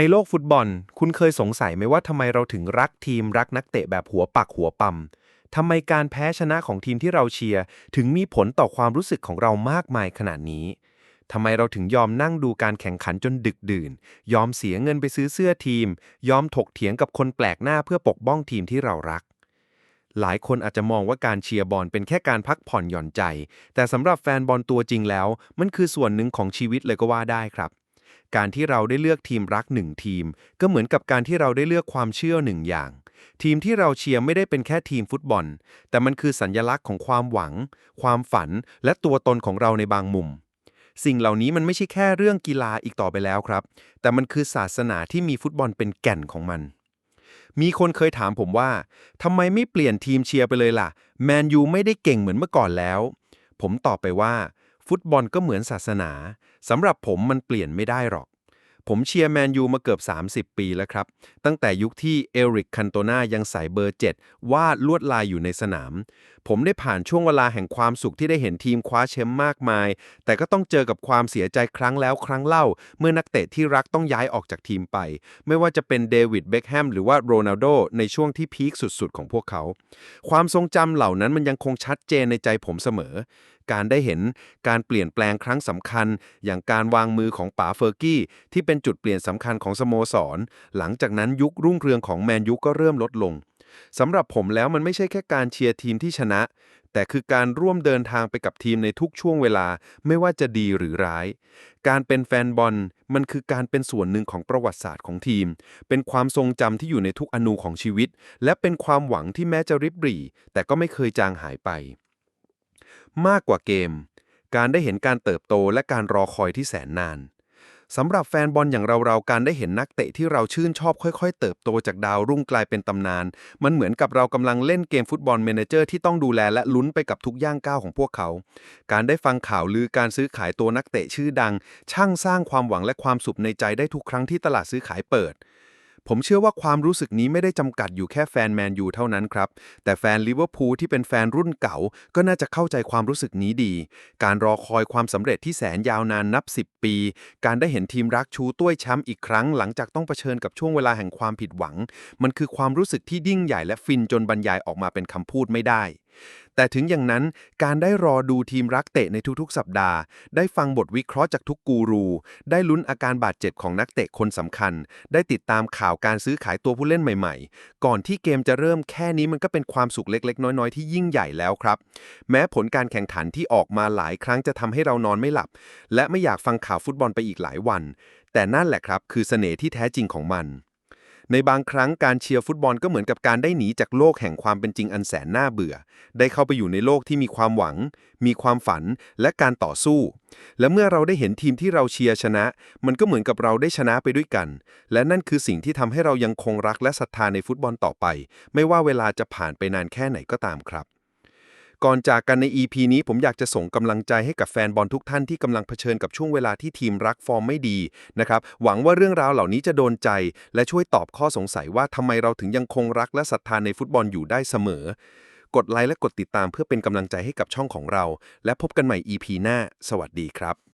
ในโลกฟุตบอล คุณเคยสงสัยไหมว่าทำไมเราถึงรักทีมรักนักเตะแบบหัวปักหัวปั๊มทำไมการแพ้ชนะของทีมที่เราเชียร์ ถึงมีผลต่อความรู้สึกของเรามากมายขนาดนี้ทำไมเราถึงยอมนั่งดูการแข่งขันจนดึกดื่น ยอมเสียเงินไปซื้อเสื้อทีม ยอมถกเถียงกับคนแปลกหน้าเพื่อปกป้องทีมที่เรารัก หลายคนอาจจะมองว่าการเชียร์บอลเป็นแค่การพักผ่อนหย่อนใจ แต่สำหรับแฟนบอลตัวจริงแล้ว มันคือส่วนหนึ่งของชีวิตเลยก็ว่าได้ครับ การที่เราได้เลือกทีมรักหนึ่งทีม ก็เหมือนกับการที่เราได้เลือกความเชื่อหนึ่งอย่าง ทีมที่เราเชียร์ไม่ได้เป็นแค่ทีมฟุตบอล แต่มันคือสัญลักษณ์ของความหวัง ความฝัน และตัวตนของเราในบางมุม สิ่งเหล่านี้มันไม่ใช่แค่เรื่องกีฬาอีกต่อไปแล้วครับ แต่มันคือศาสนาที่มีฟุตบอลเป็นแก่นของมันมีคนเคยถามผมว่าทำไมไม่เปลี่ยนทีมเชียร์ไปเลยล่ะ แมนยูไม่ได้เก่งเหมือนเมื่อก่อนแล้ว ผมตอบไปว่า ฟุตบอลก็เหมือนศาสนาสำหรับผมมันเปลี่ยนไม่ได้หรอก ผมเชียร์แมนยูมาเกือบ 30 ปีแล้วครับ ตั้งแต่ยุคที่เอริกคันโตนายังใส่เบอร์ 7 วาดลวดลายอยู่ในสนาม ผมได้ผ่านช่วงเวลาแห่งความสุขที่ได้เห็นทีมคว้าแชมป์มากมาย แต่ก็ต้องเจอกับความเสียใจครั้งแล้วครั้งเล่า เมื่อนักเตะที่รักต้องย้ายออกจากทีมไป ไม่ว่าจะเป็นเดวิดเบคแฮมหรือว่าโรนัลโดในช่วงที่พีคสุดๆ ของพวกเขา ความทรงจำเหล่านั้นมันยังคงชัดเจนในใจผมเสมอ การได้เห็นการเปลี่ยนแปลงครั้งสำคัญ อย่างการวางมือของป๋าเฟอร์กี้ ที่เป็นจุดเปลี่ยนสำคัญของสโมสร หลังจากนั้นยุครุ่งเรืองของแมนยูก็เริ่มลดลงสำหรับผมแล้วมันไม่ใช่แค่การเชียร์ทีมที่ชนะ แต่คือการร่วมเดินทางไปกับทีมในทุกช่วงเวลาไม่ว่าจะดีหรือร้าย การเป็นแฟนบอลมันคือการเป็นส่วนหนึ่งของประวัติศาสตร์ของทีม เป็นความทรงจำที่อยู่ในทุกอนูของชีวิต และเป็นความหวังที่แม้จะริบหรี่ แต่ก็ไม่เคยจางหายไป มากกว่าเกม การได้เห็นการเติบโตและการรอคอยที่แสนนานสำหรับแฟนบอลอย่างเราๆการได้เห็นนักเตะที่เราชื่นชอบค่อยๆ เติบโตจากดาวรุ่งกลายเป็นตำนาน มันเหมือนกับเรากำลังเล่นเกมฟุตบอลเมเนเจอร์ที่ต้องดูแลและลุ้นไปกับทุกย่างก้าวของพวกเขา การได้ฟังข่าวลือการซื้อขายตัวนักเตะชื่อดัง ช่างสร้างความหวังและความสุขในใจได้ทุกครั้งที่ตลาดซื้อขายเปิด ผมเชื่อว่าความรู้สึกนี้ไม่ได้จำกัดอยู่แค่แฟนแมนยูเท่านั้นครับ แต่แฟนลิเวอร์พูลที่เป็นแฟนรุ่นเก่า ก็น่าจะเข้าใจความรู้สึกนี้ดี การรอคอยความสำเร็จที่แสนยาวนานนับ 10 ปี การได้เห็นทีมรักชูต้วยแชมป์อีกครั้ง หลังจากต้องเผชิญกับช่วงเวลาแห่งความผิดหวัง มันคือความรู้สึกที่ยิ่งใหญ่และฟินจนบรรยายออกมาเป็นคำพูดไม่ได้ แต่ถึงอย่างนั้นการได้รอดูทีมรักเตะในทุกๆ สัปดาห์ ได้ฟังบทวิเคราะห์จากทุกกูรู ได้ลุ้นอาการบาดเจ็บของนักเตะคนสำคัญ ได้ติดตามข่าวการซื้อขายตัวผู้เล่นใหม่ ๆ ก่อนที่เกมจะเริ่มแค่นี้มันก็เป็นความสุขเล็ก ๆ น้อย ๆ ที่ยิ่งใหญ่แล้วครับ แม้ผลการแข่งขันที่ออกมาหลายครั้งจะทำให้เรานอนไม่หลับ และไม่อยากฟังข่าวฟุตบอลไปอีกหลายวัน แต่นั่นแหละครับ คือเสน่ห์ที่แท้จริงของมัน ในบางครั้งการเชียร์ฟุตบอลก็เหมือนกับการได้หนีจากโลกแห่งความเป็นจริงอันแสนน่าเบื่อ ได้เข้าไปอยู่ในโลกที่มีความหวัง มีความฝันและการต่อสู้ และเมื่อเราได้เห็นทีมที่เราเชียร์ชนะ มันก็เหมือนกับเราได้ชนะไปด้วยกัน และนั่นคือสิ่งที่ทำให้เรายังคงรักและศรัทธาในฟุตบอลต่อไป ไม่ว่าเวลาจะผ่านไปนานแค่ไหนก็ตามครับ ก่อนจากกันใน EP นี้ผมอยากจะส่งกำลังใจให้กับแฟนบอลทุกท่านที่กำลังเผชิญกับช่วงเวลาที่ทีมรักฟอร์มไม่ดีนะครับหวังว่าเรื่องราวเหล่านี้จะโดนใจ และช่วยตอบข้อสงสัยว่าทำไมเราถึงยังคงรักและศรัทธาในฟุตบอลอยู่ได้เสมอ กดไลค์และกดติดตามเพื่อเป็นกำลังใจให้กับช่องของเรา และพบกันใหม่ EP หน้า สวัสดีครับ